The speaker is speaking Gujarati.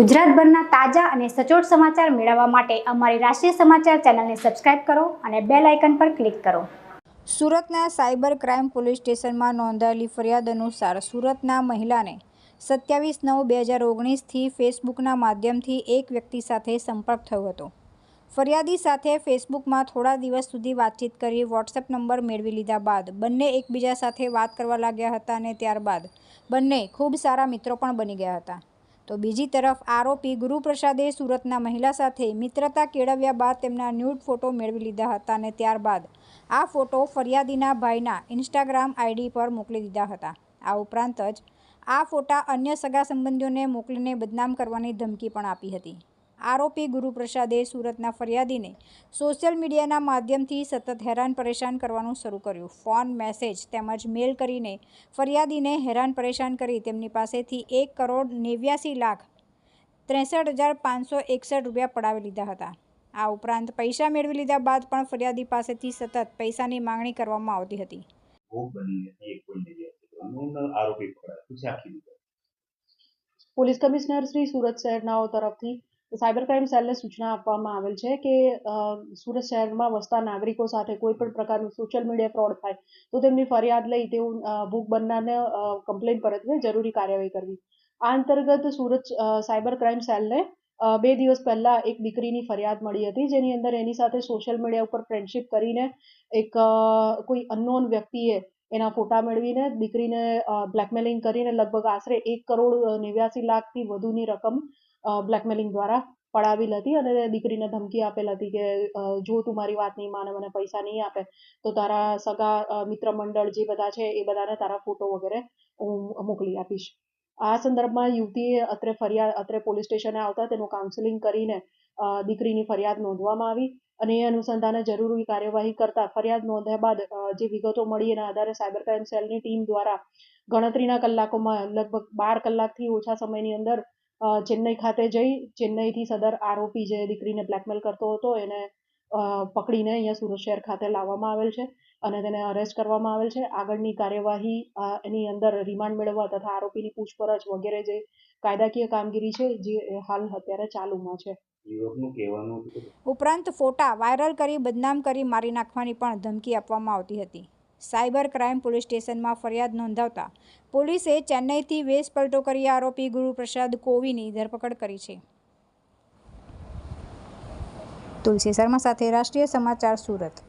ગુજરાતભરના તાજા અને સચોટ સમાચાર મેળવવા માટે અમારી રાષ્ટ્રીય સમાચાર ચેનલને સબસ્ક્રાઇબ કરો અને બેલ આઇકન પર ક્લિક કરો. સુરતના સાયબર ક્રાઇમ પોલીસ સ્ટેશનમાં નોંધાયેલી ફરિયાદ અનુસાર સુરતના મહિલાને સત્યાવીસ નવ બે હજાર ઓગણીસથી ફેસબુકના માધ્યમથી એક વ્યક્તિ સાથે સંપર્ક થયો હતો. ફરિયાદી સાથે ફેસબુકમાં થોડા દિવસ સુધી વાતચીત કરી વોટ્સએપ નંબર મેળવી લીધા બાદ બંને એકબીજા સાથે વાત કરવા લાગ્યા હતા અને ત્યારબાદ બંને ખૂબ સારા મિત્રો પણ બની ગયા હતા. તો બીજી તરફ આરોપી ગુરુપ્રસાદે સુરતના મહિલા સાથે મિત્રતા કેળવ્યા બાદ તેમના ન્યૂડ ફોટો મેળવી લીધા હતા અને ત્યારબાદ આ ફોટો ફરિયાદીના ભાઈના ઇન્સ્ટાગ્રામ આઈડી પર મોકલી દીધા હતા. આ ઉપરાંત જ આ ફોટા અન્ય સગા સંબંધીઓને મોકલીને બદનામ કરવાની ધમકી પણ આપી હતી. આરોપી ગુરુપ્રસાદે સુરતના ફરિયાદીને સોશિયલ મીડિયાના માધ્યમથી સતત હેરાન પરેશાન કરવાનું શરૂ કર્યું. ફોન મેસેજ તેમજ મેલ કરીને ફરિયાદીને હેરાન પરેશાન કરી તેમની પાસેથી એક કરોડ નેવ્યાસી લાખ ત્રેસઠ હજાર પાંચસો એકસઠ રૂપિયા પડાવી લીધા હતા. આ ઉપરાંત પૈસા મેળવી લીધા બાદ પણ ફરિયાદી પાસેથી સતત પૈસાની માંગણી કરવામાં આવતી હતી. પોલીસ કમિશનર શ્રી સુરત શહેરનાઓ તરફથી સાયબર ક્રાઇમ સેલને સૂચના આપવામાં આવેલ છે કે સુરત શહેરમાં વસતા નાગરિકો સાથે કોઈ પણ પ્રકારનું સોશિયલ મીડિયા ફ્રોડ થાય, તો તેમની ફરિયાદ લઈ તેઓ ભૂખ બનનારને કમ્પ્લેન પરતવે જરૂરી કાર્યવાહી કરવી. આ અંતર્ગત સુરત સાયબર ક્રાઇમ સેલને બે દિવસ પહેલા એક દીકરીની ફરિયાદ મળી હતી, જેની અંદર એની સાથે સોશિયલ મીડિયા ઉપર ફ્રેન્ડશિપ કરીને એક કોઈ અનનોન વ્યક્તિએ એના ફોટા મેળવીને દીકરીને બ્લેકમેલિંગ કરીને લગભગ આશરે એક કરોડ નેવ્યાસી લાખથી વધુની રકમ બ્લેકમેલિંગ દ્વારા પડાવેલ હતી અને દીકરીને ધમકી આપેલ હતી કે જો તું મારી વાત નહીં માને, મને પૈસા નહીં આપે, તો તારા સગા મિત્ર મંડળ જે બધા છે, એ બધાને તારા ફોટો વગેરે હું મોકલી આપીશ. આ સંદર્ભમાં યુવતીએ અત્રે ફરિયાદ, અત્રે પોલીસ સ્ટેશને આવતા તેનું કાઉન્સેલિંગ કરીને દીકરીની ફરિયાદ નોંધવામાં આવી અને એ અનુસંધાને જરૂરી કાર્યવાહી કરતા ફરિયાદ નોંધ્યા બાદ જે વિગતો મળી એના આધારે સાયબર ક્રાઇમ સેલની ટીમ દ્વારા ગણતરીના કલાકોમાં લગભગ બાર કલાકથી ઓછા સમયની અંદર ચેન્નઈ ખાતે જઈ ચેન્નઈથી સદર આરોપી જે દીકરીને બ્લેકમેલ કરતો હતો એને પકડીને અહીંયા સુરત શહેર ખાતે લાવવામાં આવેલ છે અને તેને અરેસ્ટ કરવામાં આવેલ છે. આગળની કાર્યવાહી એની અંદર રિમાન્ડ મેળવવા તથા આરોપીની પૂછપરછ વગેરે જે કાયદાકીય કામગીરી છે જે હાલ અત્યારે ચાલુમાં છે. ઉપરાંત ફોટા વાયરલ કરી બદનામ કરી મારી નાખવાની પણ ધમકી આપવામાં આવતી હતી. સાયબર ક્રાઇમ પોલીસ સ્ટેશનમાં ફરિયાદ નોંધાવતા પોલીસે ચેન્નઈથી વેશ પલટો કરી આરોપી ગુરુપ્રસાદ કોવીની ધરપકડ કરી છે. તુલસી શર્મા સાથે રાષ્ટ્રીય સમાચાર સુરત.